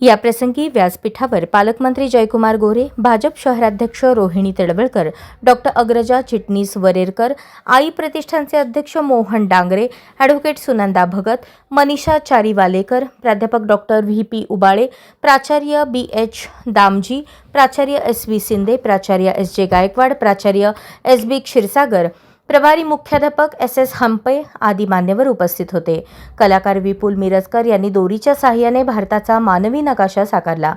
याप्रसंगी व्यासपीठावर पालकमंत्री जयकुमार गोरे भाजप शहराध्यक्ष रोहिणी तडवळकर डॉक्टर अग्रजा चिटणीस वरेरकर आई प्रतिष्ठानचे अध्यक्ष मोहन डांगरे ॲडव्होकेट सुनंदा भगत मनीषा चारीवालेकर प्राध्यापक डॉक्टर व्ही पी उबाळे प्राचार्य बी एच दामजी प्राचार्य एस व्ही शिंदे प्राचार्य एस जे गायकवाड प्राचार्य एस बी क्षीरसागर प्रभारी मुख्याध्यापक एस एस हंपे आदी मान्यवर उपस्थित होते. कलाकार विपुल मिरजकर यांनी दोरीच्या साह्याने भारताचा मानवी नकाशा साकारला.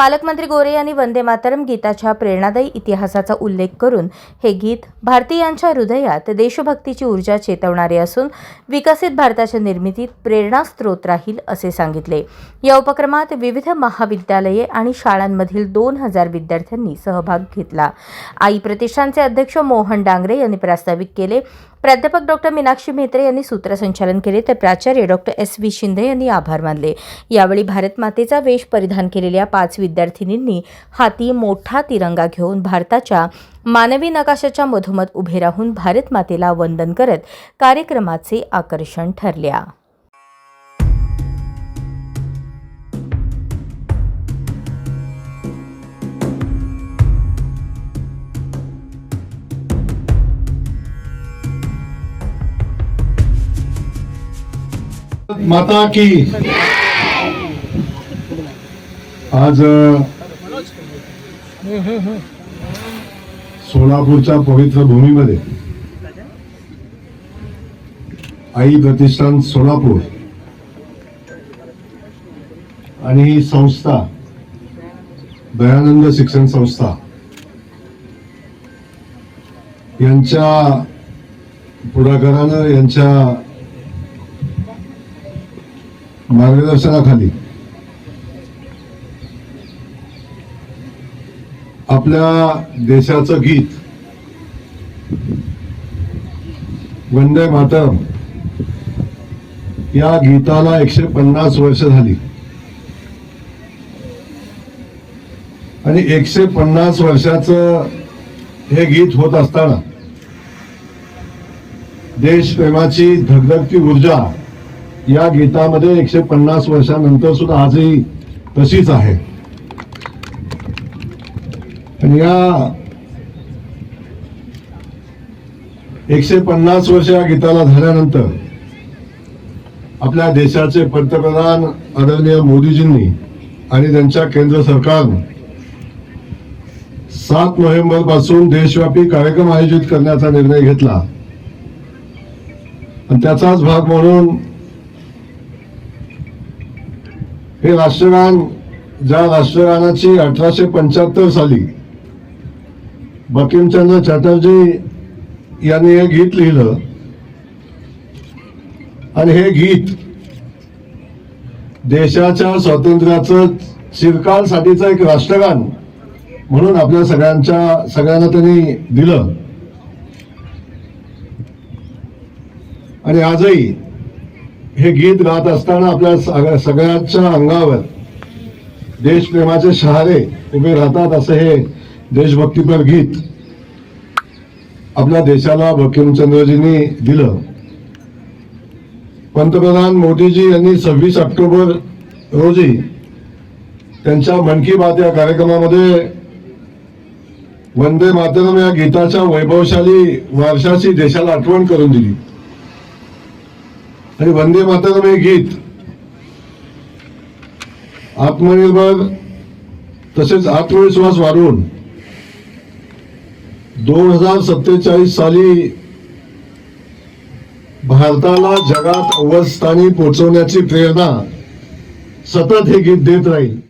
पालकमंत्री गोरे यांनी वंदे मातरम गीताच्या प्रेरणादायी इतिहासाचा उल्लेख करून हे गीत भारतीयांच्या हृदयात देशभक्तीची ऊर्जा चेतवणारे असून विकसित भारताच्या निर्मितीत प्रेरणास्त्रोत राहील असे सांगितले. या उपक्रमात विविध महाविद्यालये आणि शाळांमधील दोन हजार विद्यार्थ्यांनी सहभाग घेतला. आई प्रतिष्ठानचे अध्यक्ष मोहन डांगरे यांनी प्रास्ताविक केले प्राध्यापक डॉक्टर मीनाक्षी म्हेत्रे यांनी सूत्रसंचालन केले तर प्राचार्य डॉक्टर एस व्ही शिंदे यांनी आभार मानले. यावेळी भारत मातेचा वेश परिधान केलेल्या पाच विद्यार्थिनींनी हाती मोठा तिरंगा घेऊन भारताच्या मानवी नकाशाच्या मधोमध उभे राहून भारत मातेला वंदन करत कार्यक्रमाचे आकर्षण ठरल्या. माता की। आज सोलापूरच्या पवित्र भूमीमध्ये आई प्रतिष्ठान सोलापूर आणि ही संस्था दयानंद शिक्षण संस्था यांच्या पुढाकारानं यांच्या मार्गदर्शनाखाली आपल्या देशाचं गीत. वंदे मातरम. या गीताला एकशे पन्नास वर्ष झाली. आणि एकशे पन्नास वर्षाचं हे गीत होत असताना देशप्रेमाची धगधगती ऊर्जा या गीतामध्ये एकशे पन्नास वर्षानंतर सुद्धा आजही तशीच आहे. आणि या एकशे पन्नास वर्ष या गीताला झाल्यानंतर आपल्या देशाचे पंतप्रधान आदरणीय मोदीजींनी आणि त्यांच्या केंद्र सरकारनं सात नोव्हेंबरपासून देशव्यापी कार्यक्रम आयोजित करण्याचा निर्णय घेतला. आणि त्याचाच भाग म्हणून हे राष्ट्रगान ज्या राष्ट्रगानाची अठराशे पंच्याहत्तर साली बकिमचंद्र चॅटर्जी यांनी हे गीत लिहिलं. आणि हे गीत देशाच्या स्वातंत्र्याचं चिरकालसाठीचं एक राष्ट्रगान म्हणून आपल्या सगळ्यांच्या सगळ्यांना त्यांनी दिलं. आणि आजही हे गीत गात असताना आपल्या सगळ्यांच्या अंगावर देशप्रेमाचे शहारे उभे राहतात असं हे देशभक्तीपर गीत आपल्या देशाला बंकिमचंद्रजींनी दिलं. पंतप्रधान मोदीजी यांनी सव्वीस ऑक्टोबर रोजी त्यांच्या मन की बात या कार्यक्रमामध्ये वंदे मातरम या गीताच्या वैभवशाली वारशाची देशाला आठवण करून दिली. आणि वंदे मातरम हे गीत आत्मनिर्भर तसेच आत्मविश्वास वाढवून दोन हजार सत्तेचाळीस साली भारताला जगात अव्वल स्थानी पोहोचवण्याची प्रेरणा सतत हे गीत देत राहील.